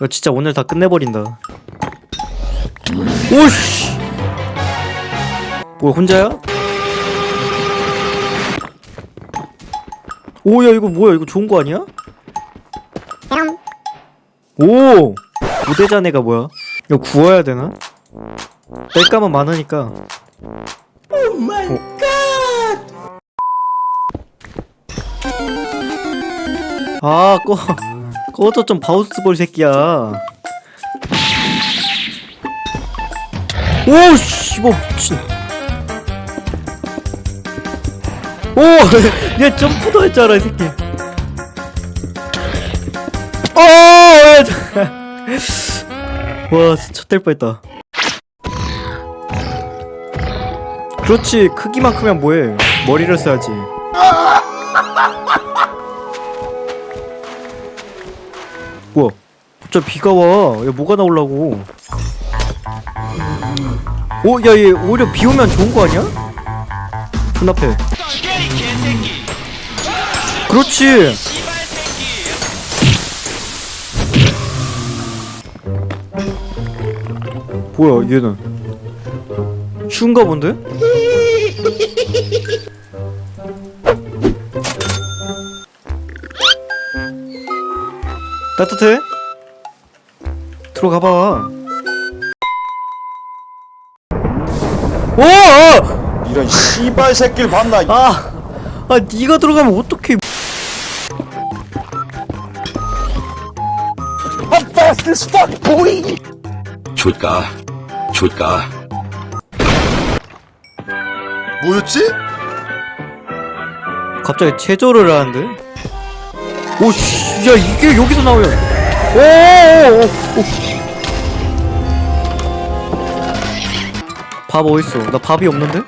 이거 진짜 오늘 다 끝내버린다 오씨 뭐야 혼자야? 오야 이거 뭐야 이거 좋은 거 아니야? 오! 고대자네가 뭐야? 이거 구워야 되나? 뗄감은 많으니까 아꺼 꺼져 좀 바우스볼 새끼야. 오씨 뭐 미친. 오얘 점프도 했잖아 이 새끼. 어, 어와 진짜 뗄 뻔했다. 그렇지 크기만 크면 뭐해. 머리를 써야지 뭐야 갑자기 비가 와 야 뭐가 나오려고 오, 야, 얘 오히려 비 오면 좋은 거 아니야? 문 앞에. 그렇지. 뭐야, 얘는? 추운가 본데? 따뜻해? 들어가봐. 오! 어! 이런 씨발 새끼를 봤나? 아, 아, 네가 들어가면 어떡해? I'm fast as fuck, boy. 줄까? 줄까? 뭐였지? 갑자기 체조를 하는데? 오, 씨, 야, 이게 여기서 나오요. 오, 오, 오, 오. 밥 어딨어? 나 밥이 없는데?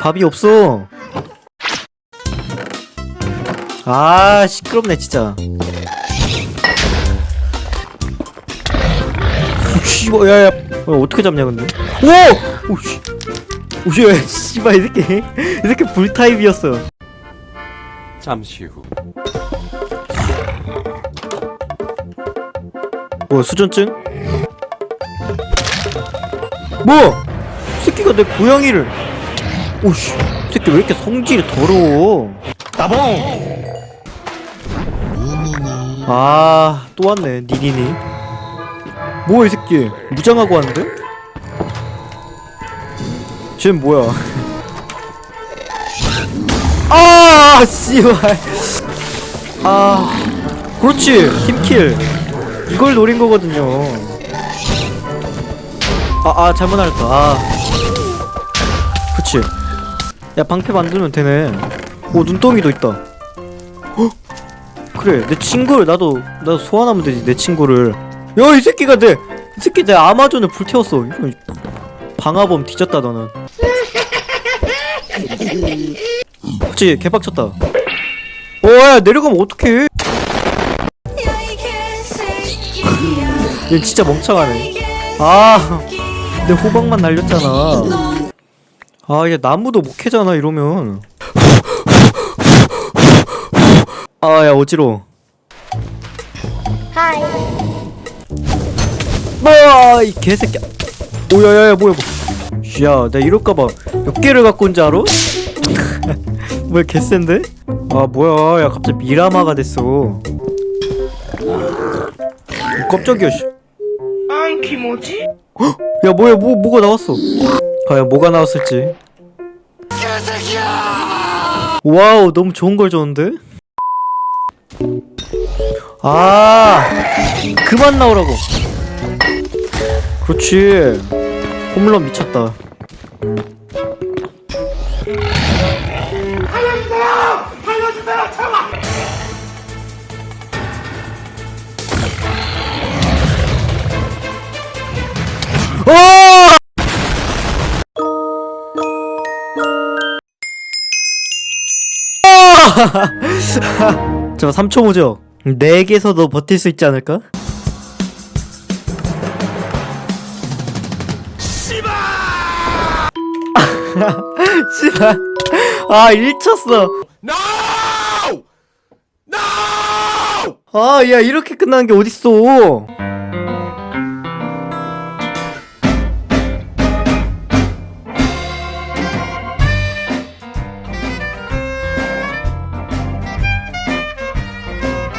밥이 없어. 아, 시끄럽네, 진짜. 씨발, 야, 야. 어, 어떻게 잡냐, 근데? 오! 오, 씨. 오, 씨, 야, 씨발, 이 새끼. 이 새끼 불타입이었어. 잠시 후. 뭐 수전증? 뭐? 이 새끼가 내 고양이를. 오씨 이 새끼 왜 이렇게 성질이 더러워? 따봉! 아또 왔네 니니니. 뭐야 이 새끼? 무장하고 왔는데? 쟤는 뭐야? 아 씨발. 아 그렇지 팀킬 이걸 노린 거거든요. 아, 아, 잘못 알았다. 아. 그치. 야, 방패 만들면 되네. 오, 눈덩이도 있다. 헉! 그래, 내 친구를, 나도, 나도 소환하면 되지, 내 친구를. 야, 이 새끼가 내, 이 새끼 내 아마존을 불태웠어. 이거, 방화범 뒤졌다, 너는. 그치, 개빡쳤다. 오, 야, 내려가면 어떡해. 얘 진짜 멍청하네. 아, 내 호박만 날렸잖아. 아, 얘 나무도 못 캐잖아, 이러면. 아, 야, 어지러워. 하이. 뭐야, 이 개새끼야. 오야야야, 뭐야, 뭐. 야, 내가 이럴까봐 몇 개를 갖고 온 줄 알아? 뭐야, 개센데? 아, 뭐야, 야, 갑자기 미라마가 됐어. 오, 깜짝이야, 씨. 야 뭐야 뭐 뭐가 나왔어? 과연 뭐가 나왔을지. 와우 너무 좋은 걸 줬는데? 아 그만 나오라고. 그렇지. 홈런 미쳤다 저 3초 무적 4개에서도 버틸 수 있지 않을까? 씨발 아 1쳤어 No! No! 아야 이렇게 끝나는 게 어딨어